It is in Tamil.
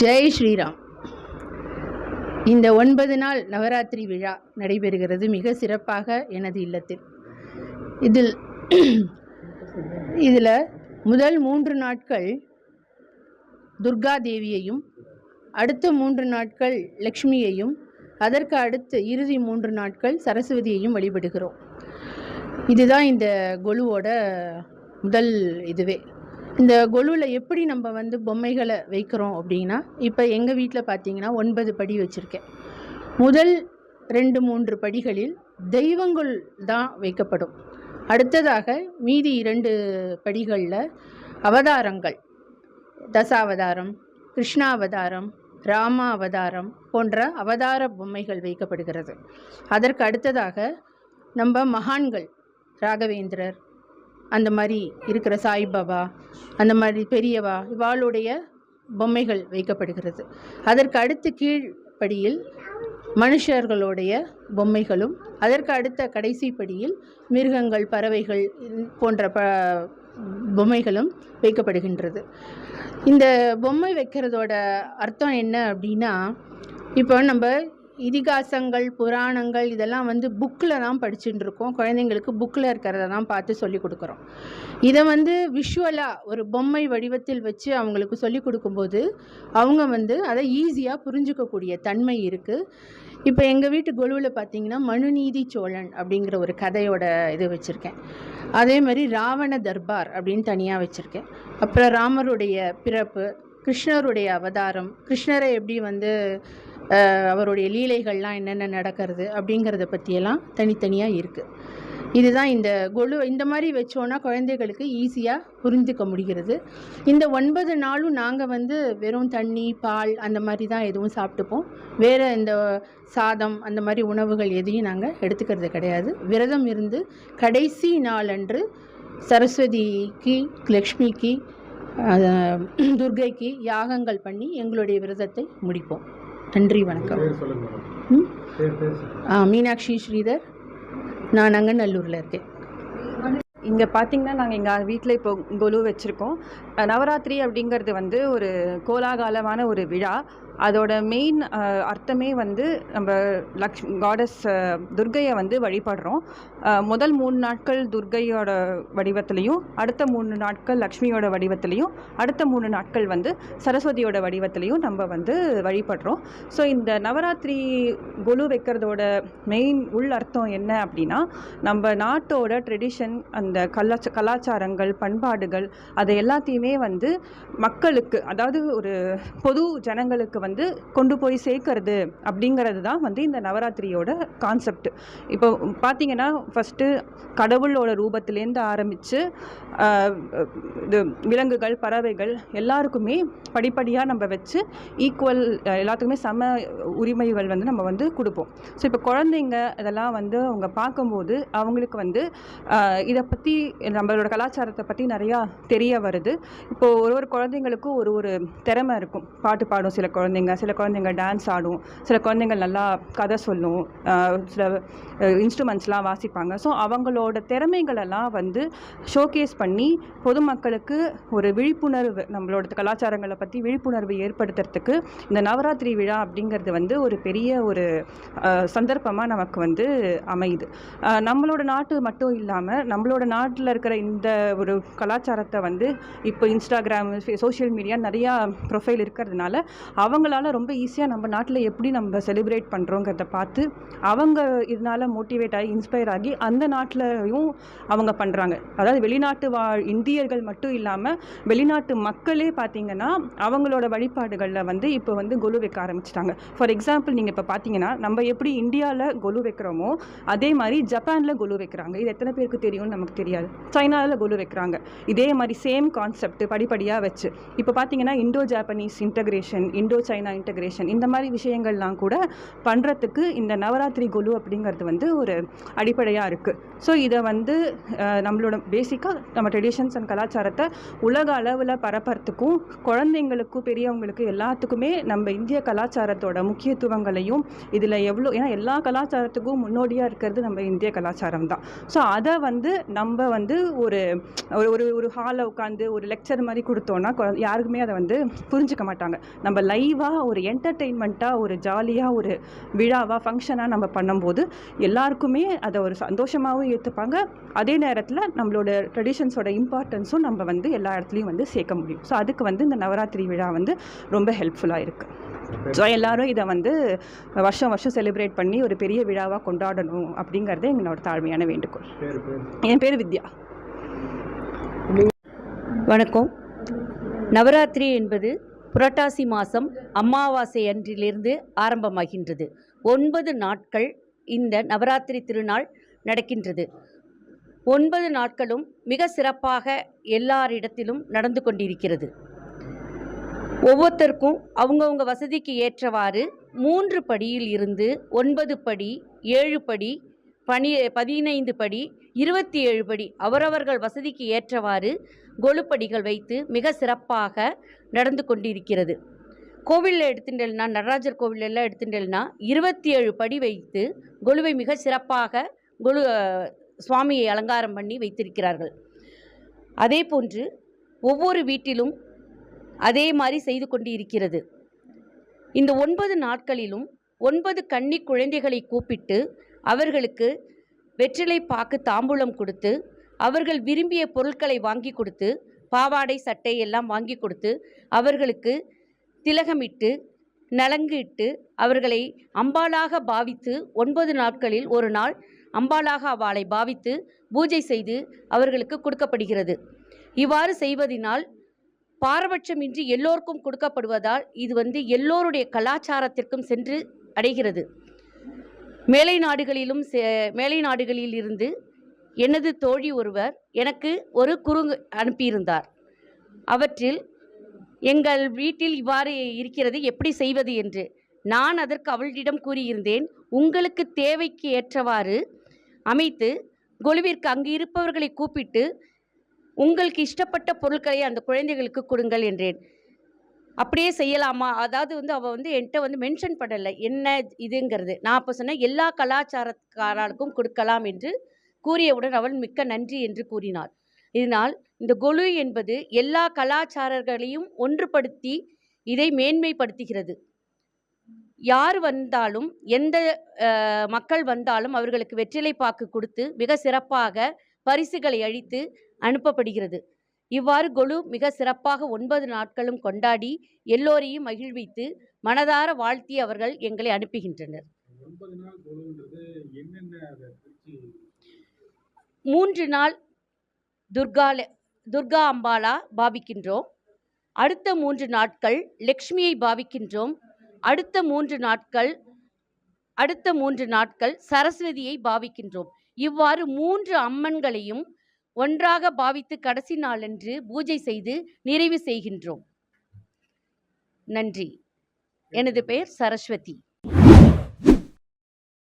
ஜெய் ஸ்ரீராம். இந்த ஒன்பது நாள் நவராத்திரி விழா நடைபெறுகிறது மிக சிறப்பாக எனது இல்லத்தில். இதில் இதில் முதல் மூன்று நாட்கள் துர்கா தேவியையும் அடுத்த மூன்று நாட்கள் லக்ஷ்மியையும் அதற்கு அடுத்து இறுதி மூன்று நாட்கள் சரஸ்வதியையும் வழிபடுகிறோம். இதுதான் இந்த கொலுவோட முதல் இதுவே. இந்த கொலுவில் எப்படி நம்ம வந்து பொம்மைகளை வைக்கிறோம் அப்படின்னா இப்போ எங்கள் வீட்டில் பார்த்தீங்கன்னா ஒன்பது படி வச்சுருக்கேன். முதல் ரெண்டு மூன்று படிகளில் தெய்வங்கள் தான் வைக்கப்படும். அடுத்ததாக மீதி இரண்டு படிகளில் அவதாரங்கள். தசாவதாரம் கிருஷ்ணாவதாரம் ராமா அவதாரம் போன்ற அவதார பொம்மைகள் வைக்கப்படுகிறது. அதற்கு அடுத்ததாக நம்ம மகான்கள் ராகவேந்திரர் அந்த மாதிரி இருக்கிற சாய்பாபா அந்த மாதிரி பெரியவா இவாளுடைய பொம்மைகள் வைக்கப்படுகிறது. அதற்கு அடுத்து கீழ்ப்படியில் மனுஷர்களுடைய பொம்மைகளும் அதற்கு அடுத்த கடைசி படியில் மிருகங்கள் பறவைகள் போன்ற ப பொம்மைகளும் வைக்கப்படுகின்றது. இந்த பொம்மை வைக்கிறதோட அர்த்தம் என்ன அப்படின்னா இப்போ நம்ம இதிகாசங்கள் புராணங்கள் இதெல்லாம் வந்து புக்கில் தான் படிச்சுட்டு இருக்கோம் குழந்தைங்களுக்கு புக்கில் இருக்கிறத தான் பார்த்து சொல்லி கொடுக்குறோம். இதை வந்து விஷுவலாக ஒரு பொம்மை வடிவத்தில் வச்சு அவங்களுக்கு சொல்லி கொடுக்கும்போது அவங்க வந்து அதை ஈஸியாக புரிஞ்சுக்கக்கூடிய தன்மை இருக்குது இப்போ எங்கள் வீட்டு கொலுவில் பார்த்தீங்கன்னா மனுநீதி சோழன் அப்படிங்கிற ஒரு கதையோட இது வச்சுருக்கேன். அதே மாதிரி ராவண தர்பார் அப்படின்னு தனியாக வச்சுருக்கேன். அப்புறம் ராமருடைய பிறப்பு கிருஷ்ணருடைய அவதாரம் கிருஷ்ணரை எப்படி வந்து அவருடைய லீலைகள்லாம் என்னென்ன நடக்கிறது அப்படிங்கிறத பற்றியெல்லாம் தனித்தனியாக இருக்குது இதுதான் இந்த கொலு இந்த மாதிரி வச்சோன்னா குழந்தைகளுக்கு ஈஸியாக புரிஞ்சுக்க முடிகிறது. இந்த ஒன்பது நாளும் நாங்கள் வந்து வெறும் தண்ணி பால் அந்த மாதிரி தான் எதுவும் சாப்பிட்டுப்போம். வேறு இந்த சாதம் அந்த மாதிரி உணவுகள் எதையும் நாங்கள் எடுத்துக்கிறது கிடையாது. விரதம் இருந்து கடைசி நாளன்று சரஸ்வதிக்கு லக்ஷ்மிக்கு துர்கைக்கு துர்க்கைக்கு யாகங்கள் பண்ணி எங்களுடைய விரதத்தை முடிப்போம். நன்றி வணக்கம். ஆ, மீனாட்சி ஸ்ரீதர். நான் அங்கநல்லூரில் இருக்கேன். இங்கே பார்த்தீங்கன்னா நாங்கள் எங்கள் வீட்டில் இப்போ கொலு வச்சுருக்கோம். நவராத்திரி அப்படிங்கிறது வந்து ஒரு கோலாகலமான ஒரு விழா. அதோட மெயின் அர்த்தமே வந்து நம்ம லக்ஷ் காடஸ் துர்கையை வந்து வழிபடுறோம். முதல் மூணு நாட்கள் துர்கையோட வடிவத்திலையும் அடுத்த மூணு நாட்கள் லக்ஷ்மியோட வடிவத்திலையும் அடுத்த மூணு நாட்கள் வந்து சரஸ்வதியோட வடிவத்திலையும் நம்ம வந்து வழிபடுறோம். ஸோ இந்த நவராத்திரி குழு வைக்கிறதோட மெயின் உள் அர்த்தம் என்ன அப்படின்னா நம்ம நாட்டோட ட்ரெடிஷன் அந்த கலாச்ச கலாச்சாரங்கள் பண்பாடுகள் அதை எல்லாத்தையுமே வந்து மக்களுக்கு அதாவது ஒரு பொது ஜனங்களுக்கு வந்து வந்து கொண்டு போய் சேர்க்கறது அப்படிங்கிறது தான் வந்து இந்த நவராத்திரியோட கான்செப்ட் இப்போ பார்த்தீங்கன்னா ஃபஸ்ட்டு கடவுளோட ரூபத்திலேருந்து ஆரம்பித்து இது விலங்குகள் பறவைகள் எல்லாருக்குமே படிப்படியாக நம்ம வச்சு ஈக்குவல் எல்லாத்துக்குமே சம உரிமைகள் வந்து நம்ம வந்து கொடுப்போம். ஸோ இப்போ குழந்தைங்க இதெல்லாம் வந்து அவங்க பார்க்கும்போது அவங்களுக்கு வந்து இதை பற்றி நம்மளோட கலாச்சாரத்தை பற்றி நிறையா தெரிய வருது. இப்போது ஒரு ஒரு குழந்தைங்களுக்கும் ஒரு ஒரு திறமை இருக்கும். பாட்டு பாடும் சில குழந்தைங்க சில குழந்தைங்க டான்ஸ் ஆடும் சில குழந்தைங்க நல்லா கதை சொல்லும் சில இன்ஸ்ட்ருமெண்ட்ஸ்லாம் வாசிப்பாங்க. ஸோ அவங்களோட திறமைகளெல்லாம் வந்து ஷோகேஸ் பண்ணி பொதுமக்களுக்கு ஒரு விழிப்புணர்வு நம்மளோட கலாச்சாரங்களை பற்றி விழிப்புணர்வு ஏற்படுத்துறதுக்கு இந்த நவராத்திரி விழா அப்படிங்கிறது வந்து ஒரு பெரிய ஒரு சந்தர்ப்பமாக நமக்கு வந்து அமையுது. நம்மளோட நாட்டு மட்டும் இல்லாமல் நம்மளோட நாட்டில் இருக்கிற இந்த ஒரு கலாச்சாரத்தை வந்து இப்போ இன்ஸ்டாகிராம் சோஷியல் மீடியா நிறையா ப்ரொஃபைல் இருக்கிறதுனால அவங்க அவங்களால ரொம்ப ஈஸியாக நம்ம நாட்டில் எப்படி நம்ம செலிப்ரேட் பண்ணுறோங்கிறத பார்த்து அவங்க இதனால மோட்டிவேட் ஆகி இன்ஸ்பயர் ஆகி அந்த நாட்டிலையும் அவங்க பண்ணுறாங்க அதாவது வெளிநாட்டு வாழ் இந்தியர்கள் மட்டும் இல்லாமல் வெளிநாட்டு மக்களே பார்த்தீங்கன்னா அவங்களோட வழிபாடுகளில் வந்து இப்போ வந்து கொலு வைக்க ஆரம்பிச்சிட்டாங்க. ஃபார் எக்ஸாம்பிள் நீங்கள் இப்போ பார்த்தீங்கன்னா நம்ம எப்படி இந்தியாவில் கொலு வைக்கிறோமோ அதே மாதிரி ஜப்பானில் கொலு வைக்கிறாங்க. இது எத்தனை பேருக்கு தெரியும்னு நமக்கு தெரியாது. சைனாவில் கொலு வைக்கிறாங்க. இதே மாதிரி சேம் கான்செப்ட் படிப்படியாக வச்சு. இப்போ பார்த்தீங்கன்னா Indo Japanese integration Indo China integration இந்த மாதிரி விஷயங்கள்லாம் கூட பண்ணுறதுக்கு இந்த நவராத்திரி கொலு அப்படிங்கிறது வந்து ஒரு அடிப்படையாக இருக்குது ஸோ இதை வந்து நம்மளோட பேசிக்காக நம்ம ட்ரெடிஷன்ஸ் அண்ட் கலாச்சாரத்தை உலக அளவில் பரப்புறதுக்கும் குழந்தைங்களுக்கும் பெரியவங்களுக்கும் எல்லாத்துக்குமே நம்ம இந்திய கலாச்சாரத்தோட முக்கியத்துவங்களையும் இதில் எவ்வளோ ஏன்னா எல்லா கலாச்சாரத்துக்கும் முன்னோடியாக இருக்கிறது நம்ம இந்திய கலாச்சாரம் தான். ஸோ அதை வந்து நம்ம வந்து ஒரு ஒரு ஒரு ஒரு ஹாலில் உட்காந்து ஒரு லெக்சர் மாதிரி கொடுத்தோன்னா யாருக்குமே அதை வந்து புரிஞ்சுக்க மாட்டாங்க. நம்ம லைவ் லைவாக ஒரு என்டர்டெயின்மெண்ட்டாக ஒரு ஜாலியாக ஒரு விழாவாக ஃபங்க்ஷனாக நம்ம பண்ணும்போது எல்லாருக்குமே அதை ஒரு சந்தோஷமாகவும் ஏற்றுப்பாங்க அதே நேரத்தில் நம்மளோட ட்ரெடிஷன்ஸோட இம்பார்ட்டன்ஸும் நம்ம வந்து எல்லா இடத்துலையும் வந்து சேர்க்க முடியும். ஸோ அதுக்கு வந்து இந்த நவராத்திரி விழா வந்து ரொம்ப ஹெல்ப்ஃபுல்லாக இருக்குது ஸோ எல்லாரும் இதை வந்து வருஷம் வருஷம் செலிப்ரேட் பண்ணி ஒரு பெரிய விழாவாக கொண்டாடணும் அப்படிங்கிறது எங்களோட தாழ்மையான வேண்டுகோள். என் பேர் வித்யா. வணக்கம். நவராத்திரி என்பது புரட்டாசி மாதம் அமாவாசை அன்றிலிருந்து ஆரம்பமாகின்றது. ஒன்பது நாட்கள் இந்த நவராத்திரி திருநாள் நடக்கின்றது. ஒன்பது நாட்களும் மிக சிறப்பாக எல்லாரிடத்திலும் நடந்து கொண்டிருக்கிறது. ஒவ்வொருத்தருக்கும் அவங்கவுங்க வசதிக்கு ஏற்றவாறு மூன்று படியில் இருந்து ஒன்பது படி ஏழு படி பனி பதினைந்து படி இருபத்தி ஏழு படி அவரவர்கள் வசதிக்கு ஏற்றவாறு கொலுப்படிகள் வைத்து மிக சிறப்பாக நடந்து கொண்டிருக்கிறது. கோவிலில் எடுத்துட்டேன்னா நடராஜர் கோவிலெல்லாம் எடுத்துட்டேன்னா இருபத்தி ஏழு படி வைத்து கொலுவை மிக சிறப்பாக கொலு சுவாமியை அலங்காரம் பண்ணி வைத்திருக்கிறார்கள். அதே போன்று ஒவ்வொரு வீட்டிலும் அதே மாதிரி செய்து கொண்டு இருக்கிறது இந்த ஒன்பது நாட்களிலும் ஒன்பது கன்னி குழந்தைகளை கூப்பிட்டு அவர்களுக்கு வெற்றிலை பாக்கு தாம்பூலம் கொடுத்து அவர்கள் விரும்பிய பொருட்களை வாங்கி கொடுத்து பாவாடை சட்டை எல்லாம் வாங்கி கொடுத்து அவர்களுக்கு திலகமிட்டு நலங்கு இட்டு அவர்களை அம்பாளாக பாவித்து ஒன்பது நாட்களில் ஒரு நாள் அம்பாளாக அவளை பாவித்து பூஜை செய்து அவர்களுக்கு கொடுக்கப்படுகிறது. இவ்வாறு செய்வதினால் பாரபட்சமின்றி எல்லோருக்கும் கொடுக்கப்படுவதால் இது வந்து எல்லோருடைய கலாச்சாரத்திற்கும் சென்று அடைகிறது. மேலை நாடுகளிலும் மேலை நாடுகளில் இருந்து எனது தோழி ஒருவர் எனக்கு ஒரு குறுங்கு அனுப்பியிருந்தார். அவற்றில் எங்கள் வீட்டில் இவ்வாறு இருக்கிறது எப்படி செய்வது என்று நான் அதற்கு அவளிடம் கூறியிருந்தேன். உங்களுக்கு தேவைக்கு ஏற்றவாறு அமைத்து கொலுவிற்கு அங்கு இருப்பவர்களை கூப்பிட்டு உங்களுக்கு இஷ்டப்பட்ட பொருட்களை அந்த குழந்தைகளுக்கு கொடுங்கள் என்றேன். அப்படியே செய்யலாமா? அதாவது வந்து அவள் வந்து என்கிட்ட வந்து மென்ஷன் பண்ணலை. என்ன இதுங்கிறது? நான் அப்போ சொன்னேன் எல்லா கலாச்சாரக்காரர்களுக்கும் கொடுக்கலாம் என்று கூறியவுடன் அவள் மிக்க நன்றி என்று கூறினாள் இதனால் இந்த கொலு என்பது எல்லா கலாச்சாரங்களையும் ஒன்றுபடுத்தி இதை மேன்மைப்படுத்துகிறது. யார் வந்தாலும் எந்த மக்கள் வந்தாலும் அவர்களுக்கு வெற்றிலை பாக்கு கொடுத்து மிக சிறப்பாக பரிசுகளை அழித்து அனுப்பப்படுகிறது. இவ்வாறு கொலு மிக சிறப்பாக ஒன்பது நாட்களும் கொண்டாடி எல்லோரையும் மகிழ்வித்து மனதார வாழ்த்தி அவர்கள் எங்களை அனுப்புகின்றனர் ஒன்பது நாள் கொலுன்றது என்னென்ன அதை பிரிச்சு மூன்று நாள் துர்கா துர்கா அம்பாளா பாவிக்கின்றோம். அடுத்த மூன்று நாட்கள் லக்ஷ்மியை பாவிக்கின்றோம். அடுத்த மூன்று நாட்கள் அடுத்த மூன்று நாட்கள் சரஸ்வதியை பாவிக்கின்றோம். இவ்வாறு மூன்று அம்மன்களையும் ஒன்றாக பாவித்து கடைசி நாளன்று பூஜை செய்து நிறைவு செய்கின்றோம். நன்றி. எனது பெயர் சரஸ்வதி.